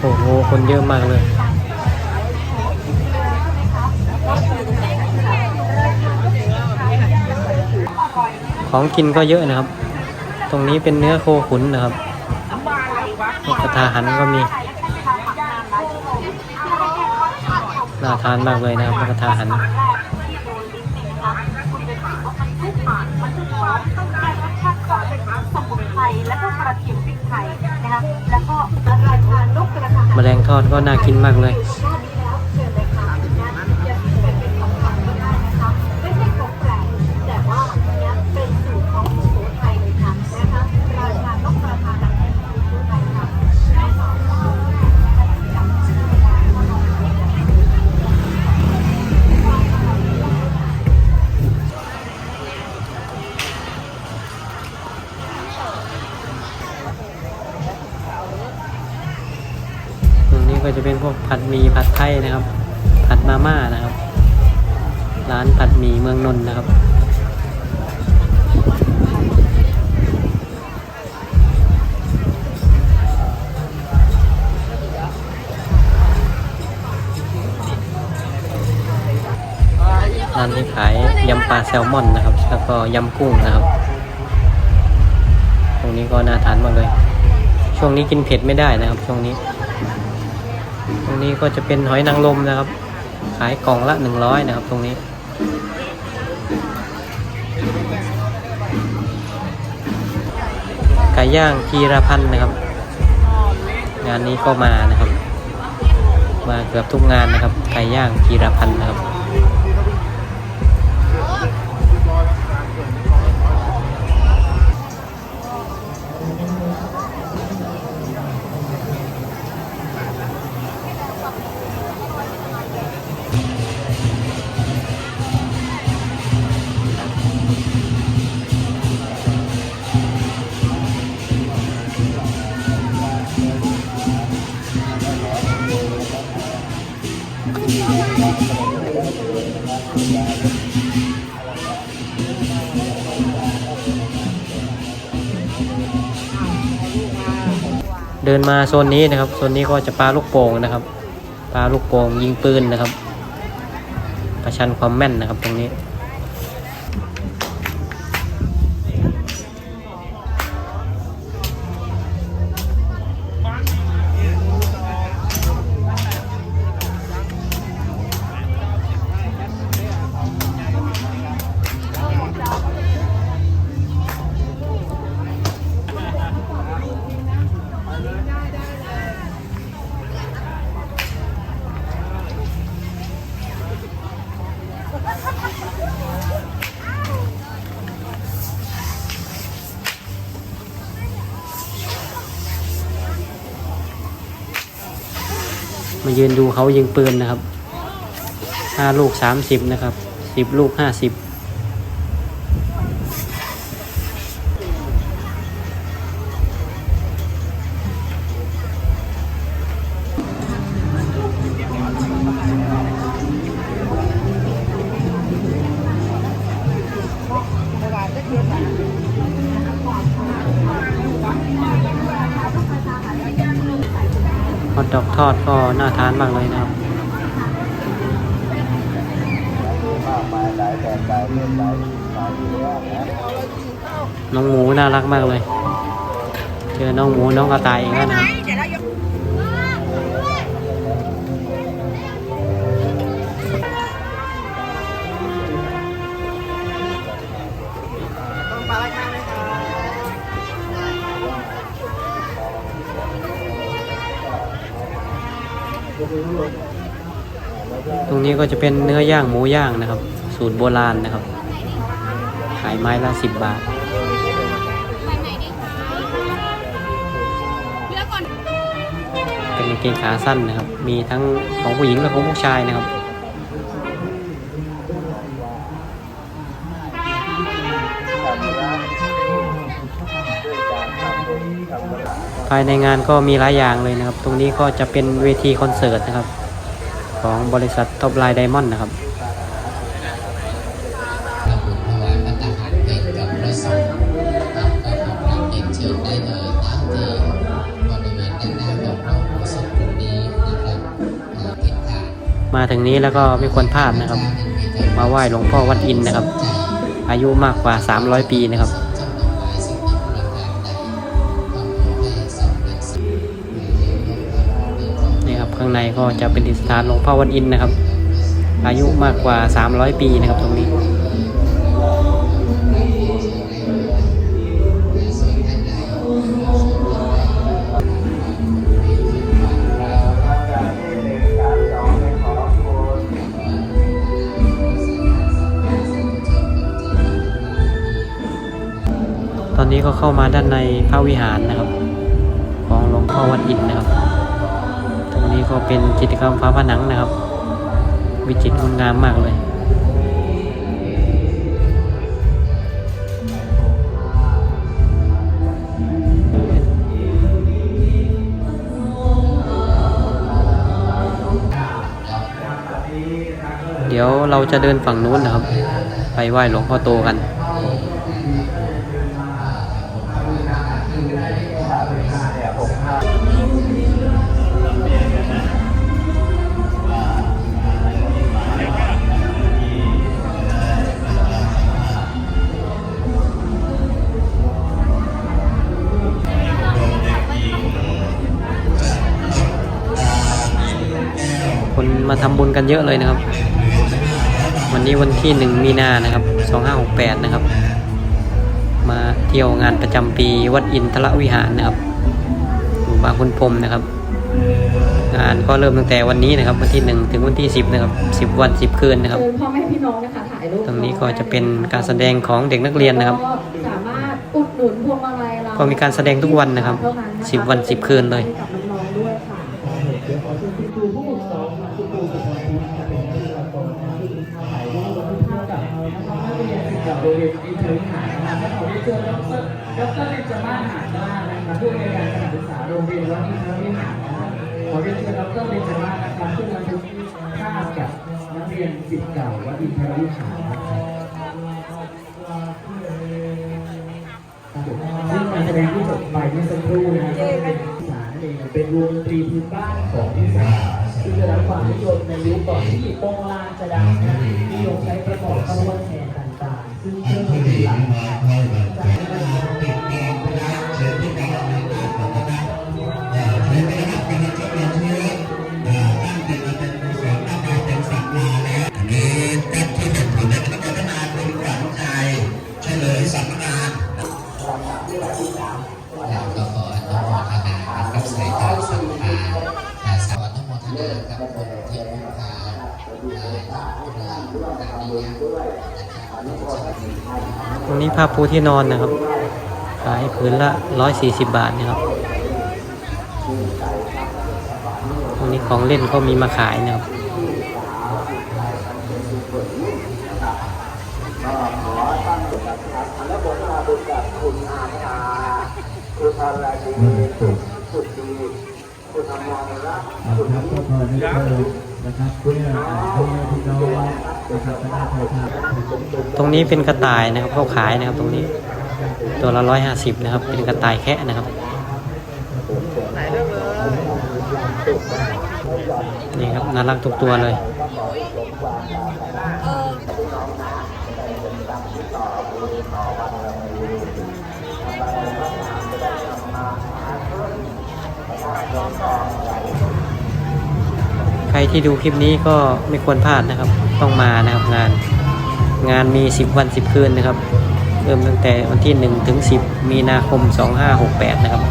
โอ้โห คนเยอะมากเลย ของกินก็เยอะนะครับ ตรงนี้เป็นเนื้อโคขุนนะครับกระทาหันก็มี น่าทานมากเลยนะครับกระทาหันสมุนไพรแล้วก็กระเทียมพริกไทยนะคะแล้วก็ราคาทานนกกร แมลงทอดก็น่ากินมากเลย ก็จะเป็นพวกผัดหมี่ผัดไทยนะครับ ผัดมาม่านะครับ ร้านผัดหมี่เมืองนนท์นะครับร้านที่ขายยำปลาแซลมอนนะครับ แล้วก็ยำกุ้งนะครับ ตรงนี้ก็น่าทานมากเลย ช่วงนี้กินเผ็ดไม่ได้นะครับ ช่วงนี้ ตรงนี้ก็จะเป็นหอยนางรมนะครับ ขายกล่องละหนึ่งร้อยนะครับ ตรงนี้ ไก่ย่างกีรพันธ์นะครับ งานนี้ก็มานะครับ มาเกือบทุกงานนะครับ ไก่ย่างกีรพันธ์นะครับ เดินมาโซนนี้นะครับโซนนี้ก็จะปลาลูกโป่งนะครับปลาลูกโป่งยิงปืนนะครับ ประชันความแม่นนะครับตรงนี้ มายืนดูเขายิงปืนนะครับห้าลูกสามสิบนะครับสิบลูกห้าสิบ ดอกทอดก็น่าทานมากเลยนะครับน้องหมูน่ารักมากเลย เจอน้องหมูน้องกระต่ายอีกแล้วนะครับ ตรงนี้ก็จะเป็นเนื้อย่างหมูย่างนะครับ สูตรโบราณนะครับ ขายไม้ละสิบบาทเป็นกางเกงขาสั้นนะครับ มีทั้งของผู้หญิงและของผู้ชายนะครับ ภายในงานก็มีหลายอย่างเลยนะครับ ตรงนี้ก็จะเป็นเวทีคอนเสิร์ตนะครับ ของบริษัทท็อปไลน์ไดมอนด์นะครับถวายพระทหารเพชรกับพระสงฆ์ครับก็ทำการเรียนเชิญได้เลยตามที่บริเวณด้านหน้าของพระอุโบสถมาถึงนี้แล้วก็ไม่ควรพลาดนะครับ มาไหว้หลวงพ่อวัดอินนะครับ อายุมากกว่า 300 ปีนะครับางในก็จะเป็นดิสถานหลวงพ่อวัดอินนะครับ อายุมากกว่า 300 ปีนะครับตรงนี้ตอนนี้ก็เข้ามาด้านในพระวิหารนะครับ ของหลวงพ่อวัดอินนะครับ ก็เป็นจิตรกรรมฝาผนังนะครับ วิจิตรงดงามมากเลยเดี๋ยวเราจะเดินฝั่งนู้นนะครับ ไปไหว้หลวงพ่อโตกัน มาทำบุญกันเยอะเลยนะครับ วันนี้วันที่หนึ่งมีนานะครับสองห้าหกแปดนะครับ มาเที่ยวงานประจำปีวัดอินทรวิหารนะครับอยู่บางคุณพรมนะครับ งานก็เริ่มตั้งแต่วันนี้นะครับ วันที่หนึ่งถึงวันที่สิบนะครับสิบวันสิบคืนนะครับเชิญพ่อแม่พี่น้องนะคะถ่ายรูปตรงนี้ก็จะเป็นการแสดงของเด็กนักเรียนนะครับก็สามารถอุดหนุนพวงมาลัยเราก็มีการแสดงทุกวันนะครับเท่าะะสิบวันสิบคืนเลยให้กับน้องๆด้วยค่ะ กั บรงเรียนอินเตอร์วิหานะครับและขอเรียนเชิญดรดรเบญจมาศหาบ้านนะครับผู้อำนการการศึกษาโรงเรียนวัดอินเตอร์วิหานะครับขอเรียนเชิญดรเบญจมาศนะครับซึ่งมาถึงภาพกับนักเรียนศิษย์เก่าวัดอินเตอร์วิหารนะครับซึ่งการแสดงที่จบไปเมื่อสักครู่นะครับเป็นอีสานเองเป็นวงดนตรีพื้นบ้านของอีสานซึ่งได้รับความนิยมในยุคก่อนที่โปงลางจะดังนะนิยมใช้ประกอบขบวนแห่ ต่างๆซึ่งเครื่องดนตรีหลักจากนั้นเราก็ขออนุโมดครับใส่ทานศรัทธาอาสาอนุโมทนากับคนที่บูชาลายพระลายพระนิยมนะครับ ตรงนี้ผ้าปูที่นอนนะครับขายผืนละร้อยสี่สิบบาทนะครับ ตรงนี้ของเล่นก็มีมาขายนะครับนะครับก็ขอให้เชิญ นะครับเพื่อพ่อแม่พี่น้องนะครับคณะไทยทาตรงนี้เป็นกระต่ายนะครับเขาขายนะครับตรงนี้ ตัวละร้อยห้าสิบนะครับ เป็นกระต่ายแค่นะครับนี่ครับน่ารักทุกตัวเลย รที่ดูคลิปนี้ก็ไม่ควรพลาดนะครับ ต้องมานะครับงาน งานมี 10 วัน 10 คืนนะครับ เริ่มตั้งแต่วันที่ 1 ถึง 10 มีนาคม 2568 นะครับ